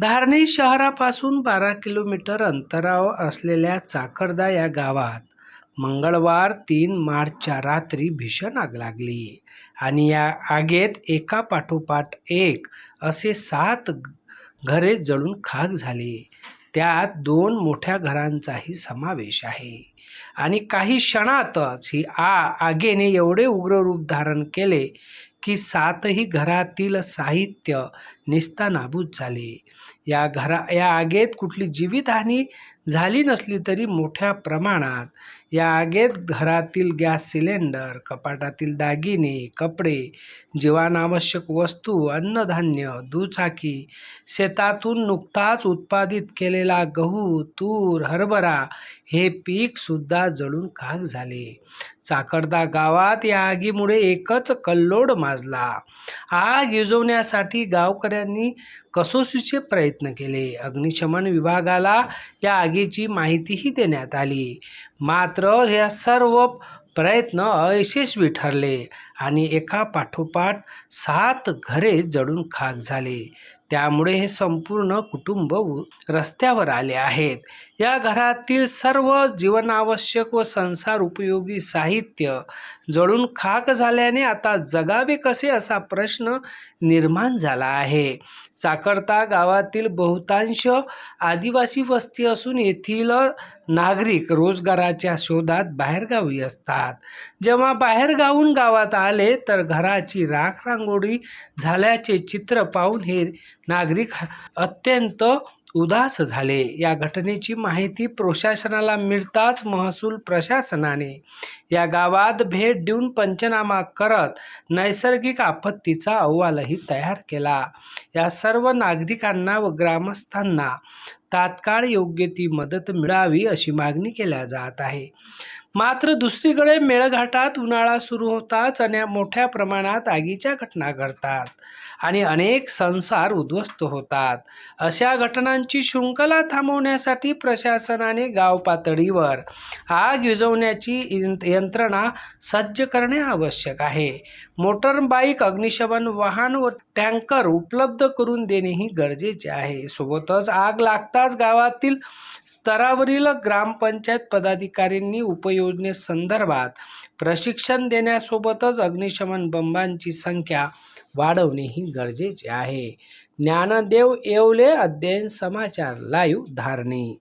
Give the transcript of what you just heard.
धारणी शहरापासून बारा किलोमीटर अंतरावर असलेल्या चाकरदा या गावात मंगळवार तीन मार्चच्या रात्री भीषण आग लागली आणि या आगेत एका पाठोपाठ एक असे सात घरे जळून खाक झाली. त्यात दोन मोठ्या घरांचाही समावेश आहे. आणि काही क्षणातच ही आ आगेने एवढे उग्र रूप धारण केले की सातही घरातील साहित्य निस्तानाबूत झाले. या घरा या आगेत कुठली जीवितहानी झाली नसली तरी मोठ्या प्रमाणात. या आगेत घरातील गॅस सिलेंडर कपाटातील दागिने कपडे जीवनावश्यक वस्तू अन्नधान्य दुचाकी शेतातून नुकताच उत्पादित केलेला गहू तूर हरभरा हे पीकसुद्धा जळून खाक झाले. चाकरदा गावात या आगीमुळे एकच कल्लोड माजला. आग विझवण्यासाठी गावकऱ्यांनी कसोशीचे प्रयत्न केले. अग्निशमन विभागाला या आगीची माहितीही देण्यात आली. मात्र ह्या सर्व प्रयत्न अयशस्वी ठरले. आणि एका पाठोपाठ सात घरे जळून खाक झाले. त्यामुळे हे संपूर्ण कुटुंब रस्त्यावर आले आहेत. या घरातील सर्व जीवनावश्यक व संसार उपयोगी साहित्य जळून खाक झाल्याने आता जगावे कसे असा प्रश्न निर्माण झाला आहे. चाकरता गावातील बहुतांश आदिवासी वस्ती असून येथील नागरिक रोजगाराच्या शोधात बाहेरगावी असतात. जेव्हा बाहेरगावून गावात आले तर घराची राख रांगोळी झाल्याचे चित्र पाहून हे नागरिक अत्यंत उदास झाले. या घटनेची माहिती प्रशासनाला मिळताच महसूल प्रशासनाने. या गावात भेट देऊन पंचनामा करत नैसर्गिक आपत्तीचा अहवालही तयार केला. या सर्व नागरिकांना व ग्रामस्थांना तात्काळ योग्य ती मदत मिळावी अशी मागणी केल्या जात आहे. मात्र दुसरीकडे मेळघाटात उन्हाळा सुरू होताच आणि मोठ्या प्रमाणात आगीच्या घटना घडतात आणि अनेक संसार उद्ध्वस्त होतात. अशा घटनांची शृंखला थांबवण्यासाठी प्रशासनाने गाव पातळीवर आग विझवण्याची यंत्रणा सज्ज करणे आवश्यक आहे. मोटर बाईक अग्निशमन वाहन व टँकर उपलब्ध करून देणेही गरजेचे आहे. सोबतच आग लागताच गावातील स्तरावरील ग्रामपंचायत पदाधिकाऱ्यांनी उपयोजनेसंदर्भात प्रशिक्षण देण्यासोबतच अग्निशमन बंबांची संख्या वाढवणेही गरजेचे आहे. ज्ञानदेव येवले अध्ययन समाचार लाईव्ह धारणे.